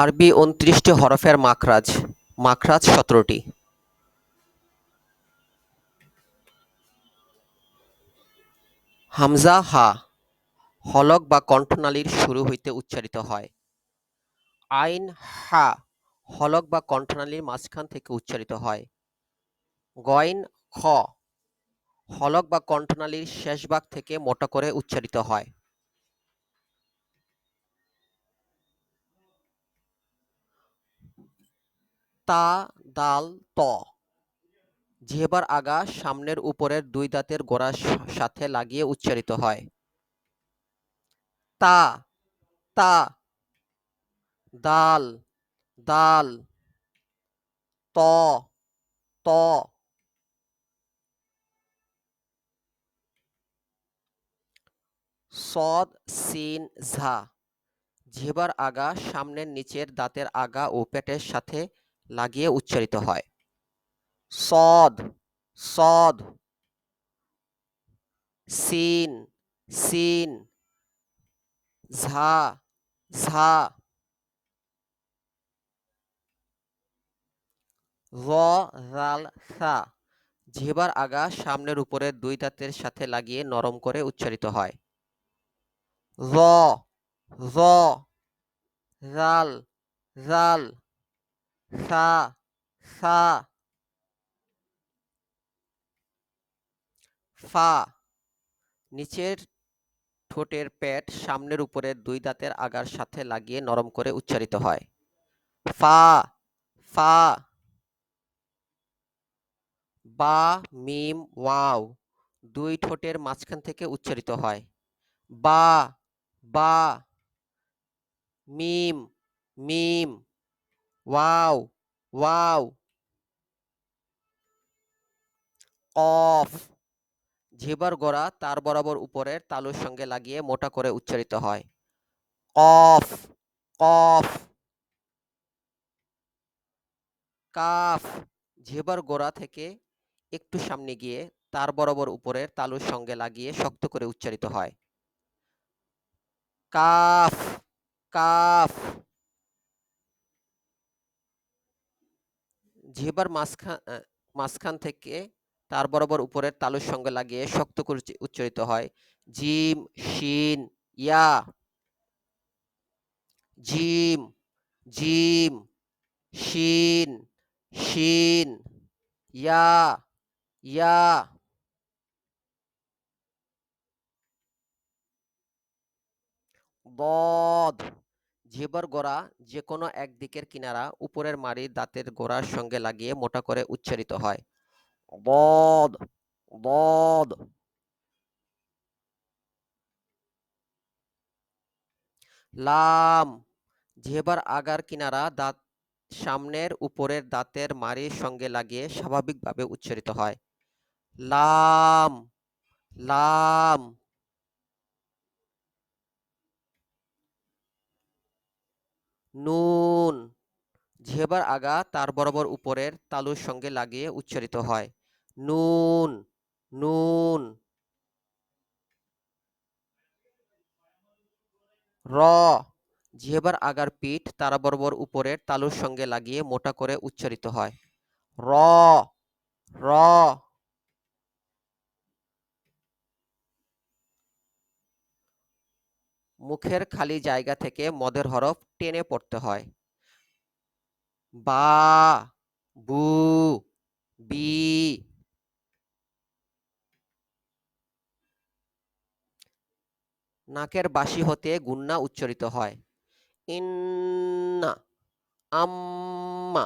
আরবি উনত্রিশটি হরফের মাখরাজ মাখরাজ সতেরোটি। হামজা হা, হলক বা কণ্ঠনালীর শুরু হইতে উচ্চারিত হয়। আইন হা, হলক বা কণ্ঠনালীর মাঝখান থেকে উচ্চারিত হয়। গইন খ, হলক বা কণ্ঠনালীর শেষ ভাগ থেকে মোটা করে উচ্চারিত হয়। তা, দাল, ত। জিহ্বার আগা সামনের উপরের দুই দাঁতের গোড়ার সাথে লাগিয়ে উচ্চারিত হয়। তা তা। দাল দাল। ত ত। সদ, সিন, ঝা। জিহ্বার আগা সামনের নিচের দাঁতের আগা ও পেটের সাথে লাগিয়ে উচ্চারিত হয়। সদ সদ, সিন সিন, ঝা ঝা রাল, সা, জিহ্বার আগা সামনের উপরের দুই দাঁতের সাথে লাগিয়ে নরম করে উচ্চারিত হয়। র, রাল রাল সা সা। ফা। নিচের ঠোঁটের পেট সামনের উপরের দুই দাঁতের আগার সাথে লাগিয়ে নরম করে উচ্চারিত হয়। ফা ফা। বা, মিম, ওয়াও দুই ঠোঁটের মাঝখান থেকে উচ্চারিত হয়। বা বা। মিম মিম। ওয়াও ওয়াও কফ জিহ্বার গোড়া তার বরাবর উপরের তালুর সঙ্গে লাগিয়ে মোটা করে উচ্চারিত হয়। কফ কফ কাফ জিহ্বার গোড়া থেকে একটু সামনে গিয়ে তার বরাবর উপরের তালুর সঙ্গে লাগিয়ে শক্ত করে উচ্চারিত হয়। কাফ কাফ জিহ্বার মাঝখান মাঝখান থেকে তার বরাবর উপরের তালুর সঙ্গে লাগিয়ে শক্ত করে উচ্চারিত হয়। জিম, শিন, ইয়া। জিম জিম, শিন শিন, ইয়া ইয়া। বদ। জিহ্বার গোড়া যে কোনো এক দিকের কিনারা উপরের মাড়ির দাঁতের গোড়ার সঙ্গে লাগিয়ে মোটা করে উচ্চারিত হয়। বদ বদ। লাম জিহ্বার আগার কিনারা দাঁত সামনের উপরের দাঁতের মাড়ির সঙ্গে লাগিয়ে স্বাভাবিকভাবে উচ্চারিত হয়। লাম লাম। নুন জিহ্বার আগা তার বরাবর উপরের তালুর সঙ্গে লাগিয়ে উচ্চারিত হয়। নুন নুন। র জিহ্বার আগার পিঠ তারা বরাবর উপরের তালুর সঙ্গে লাগিয়ে মোটা করে উচ্চারিত হয়। র র। মুখের খালি জায়গা থেকে মদের হরফ টেনে পড়তে হয়। বা, বু, বি, নাকের বাসি হতে গুন্না উচ্চারিত হয়। ইন্না, আম্মা